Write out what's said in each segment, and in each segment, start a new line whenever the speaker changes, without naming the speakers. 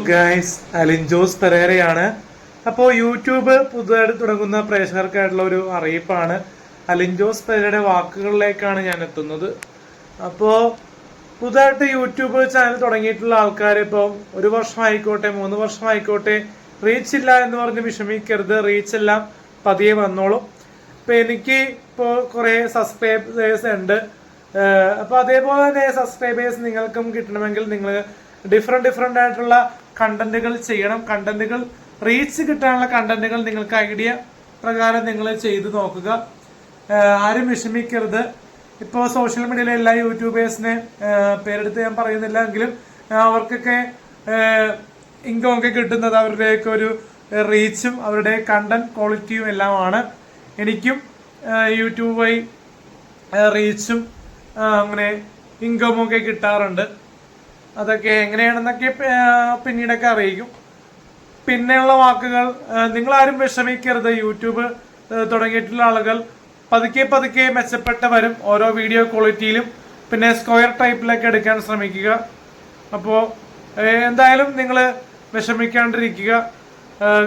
Guys Alin Jose പെരേരയാണ് അപ്പോൾ YouTube പുതുതായിട്ട് തുടങ്ങുന്ന പ്രേക്ഷകർക്കായിട്ടുള്ള ഒരു അറിയിപ്പാണ്. അലിൻ ജോസ് പെരേരയുടെ വാക്കുകളിലേക്കാണ് ഞാൻ എത്തുന്നത്. അപ്പോൾ പുതുതായിട്ട് യൂട്യൂബ് ചാനൽ തുടങ്ങിയിട്ടുള്ള ആൾക്കാർ ഇപ്പോൾ ഒരു വർഷമായിക്കോട്ടെ മൂന്ന് വർഷമായിക്കോട്ടെ റീച്ച് ഇല്ല എന്ന് പറഞ്ഞ് വിഷമിക്കരുത്. റീച്ച് എല്ലാം പതിയെ വന്നോളും. ഇപ്പം എനിക്ക് ഇപ്പോൾ കുറേ സബ്സ്ക്രൈബേഴ്സ് ഉണ്ട്. അപ്പോൾ അതേപോലെ തന്നെ സബ്സ്ക്രൈബേഴ്സ് നിങ്ങൾക്കും കിട്ടണമെങ്കിൽ നിങ്ങൾ ഡിഫറെന്റ് ഡിഫറെന്റ് ആയിട്ടുള്ള കണ്ടന്റുകൾ ചെയ്യണം. കണ്ടന്റുകൾ റീച്ച് കിട്ടാനുള്ള കണ്ടന്റുകൾ നിങ്ങൾക്ക് ഐഡിയ പ്രകാരം നിങ്ങൾ ചെയ്തു നോക്കുക. ആരും വിഷമിക്കരുത്. ഇപ്പോൾ സോഷ്യൽ മീഡിയയിലെ എല്ലാ യൂട്യൂബേഴ്സിനെ പേരെടുത്ത് ഞാൻ പറയുന്നില്ല എങ്കിലും അവർക്കൊക്കെ ഇൻകം ഒക്കെ കിട്ടുന്നത് അവരുടെയൊക്കെ ഒരു റീച്ചും അവരുടെ കണ്ടന്റ് ക്വാളിറ്റിയും എല്ലാമാണ്. എനിക്കും യൂട്യൂബ് വഴി റീച്ചും അങ്ങനെ ഇൻകമൊക്കെ കിട്ടാറുണ്ട്. അതൊക്കെ എങ്ങനെയാണെന്നൊക്കെ പിന്നീടൊക്കെ അറിയിക്കും. പിന്നെയുള്ള വാക്കുകൾ നിങ്ങളാരും വിഷമിക്കരുത്. യൂട്യൂബ് തുടങ്ങിയിട്ടുള്ള ആളുകൾ പതുക്കെ പതുക്കെ മെച്ചപ്പെട്ട വരും ഓരോ വീഡിയോ ക്വാളിറ്റിയിലും പിന്നെ സ്ക്വയർ ടൈപ്പിലൊക്കെ എടുക്കാൻ ശ്രമിക്കുക. അപ്പോൾ എന്തായാലും നിങ്ങൾ വിഷമിക്കാണ്ടിരിക്കുക.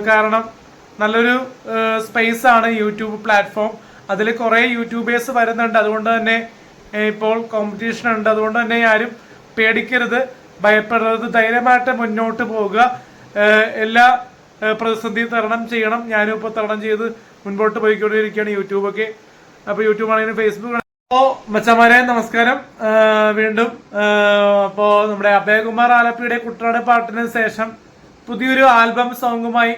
കാരണം നല്ലൊരു സ്പേസ് ആണ് യൂട്യൂബ് പ്ലാറ്റ്ഫോം. അതിൽ കുറേ യൂട്യൂബേഴ്സ് വരുന്നുണ്ട്. അതുകൊണ്ട് തന്നെ ഇപ്പോൾ കോമ്പറ്റീഷൻ ഉണ്ട് അതുകൊണ്ട് തന്നെ ആരും പേടിക്കരുത് ഭയപ്പെടരുത്. ധൈര്യമായിട്ട് മുന്നോട്ട് പോവുക. എല്ലാ പ്രതിസന്ധി തരണം ചെയ്യണം. ഞാനും ഇപ്പോൾ തരണം ചെയ്ത് മുൻപോട്ട് പോയിക്കൊണ്ടിരിക്കുകയാണ് യൂട്യൂബൊക്കെ. അപ്പോൾ യൂട്യൂബ് ആണെങ്കിലും ഫേസ്ബുക്ക് അപ്പോ മച്ചമാരെ നമസ്കാരം. വീണ്ടും അപ്പോൾ അപ്പോ നമ്മുടെ അഭയകുമാർ ആലപ്പിയുടെ കുട്ടനാട് പാട്ടിന് ശേഷം പുതിയൊരു ആൽബം സോങ്ങുമായി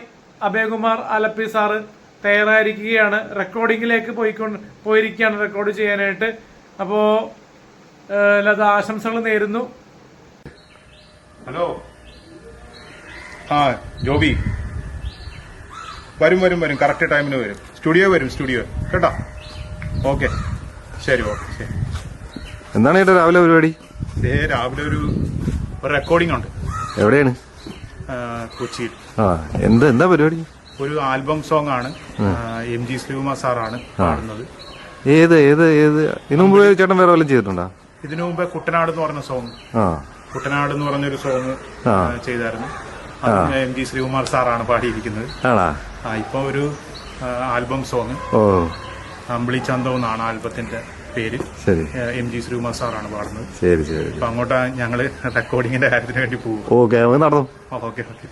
അഭയകുമാർ ആലപ്പി സാറ് തയ്യാറായിരിക്കുകയാണ്. റെക്കോർഡിങ്ങിലേക്ക് പോയിക്കൊണ്ട് പോയിരിക്കുകയാണ് റെക്കോർഡ് ചെയ്യാനായിട്ട്. അപ്പോ എല്ലാവിധ ആശംസകൾ നേരുന്നു.
ഹലോ. ആ ജോബി. വരും വരും വരും. കറക്റ്റ് ടൈമിന് വരും. സ്റ്റുഡിയോ വരും സ്റ്റുഡിയോ. കേട്ടോ? ഓക്കെ. ശരി ഓക്കെ ശരി.
എന്താണ് ചേട്ടാ രാവിലെ പരിപാടി?
ദേ രാവിലെ ഒരു ഒരു റെക്കോർഡിംഗ് ഉണ്ട്.
എവിടെയാണ്?
ആ, കൊച്ചിയിൽ.
ആ എന്ത് എന്താ പരിപാടി?
ഒരു ആൽബം സോങ് ആണ്. എം ജി ശ്രീകുമാർ സാറാണ് പാടുന്നത്.
ഏത് ഏത് ഏത്? ഇതിനു മുമ്പ് ചേട്ടൻ വേറെ വല്ലതും ചെയ്തിട്ടുണ്ടോ?
ഇതിനു മുമ്പ് കുട്ടനാട് എന്ന് പറഞ്ഞ സോങ് കുട്ടനാട് എന്ന് പറഞ്ഞൊരു സോങ് ചെയ്തായിരുന്നു. അത് എം ജി ശ്രീകുമാർ സാറാണ് പാടിയിരിക്കുന്നത്. ആ ഇപ്പൊ ഒരു ആൽബം സോങ് അമ്പിളി ചന്തം എന്നാണ് ആൽബത്തിന്റെ പേര്. എം ജി ശ്രീകുമാർ സാറാണ് പാടുന്നത്.
ശരി ശരി
അപ്പൊ അങ്ങോട്ടാ ഞങ്ങൾ റെക്കോർഡിങ്ങിന്റെ കാര്യത്തിന് വേണ്ടി പോകും
ഓക്കെ
ഓക്കെ ഓക്കെ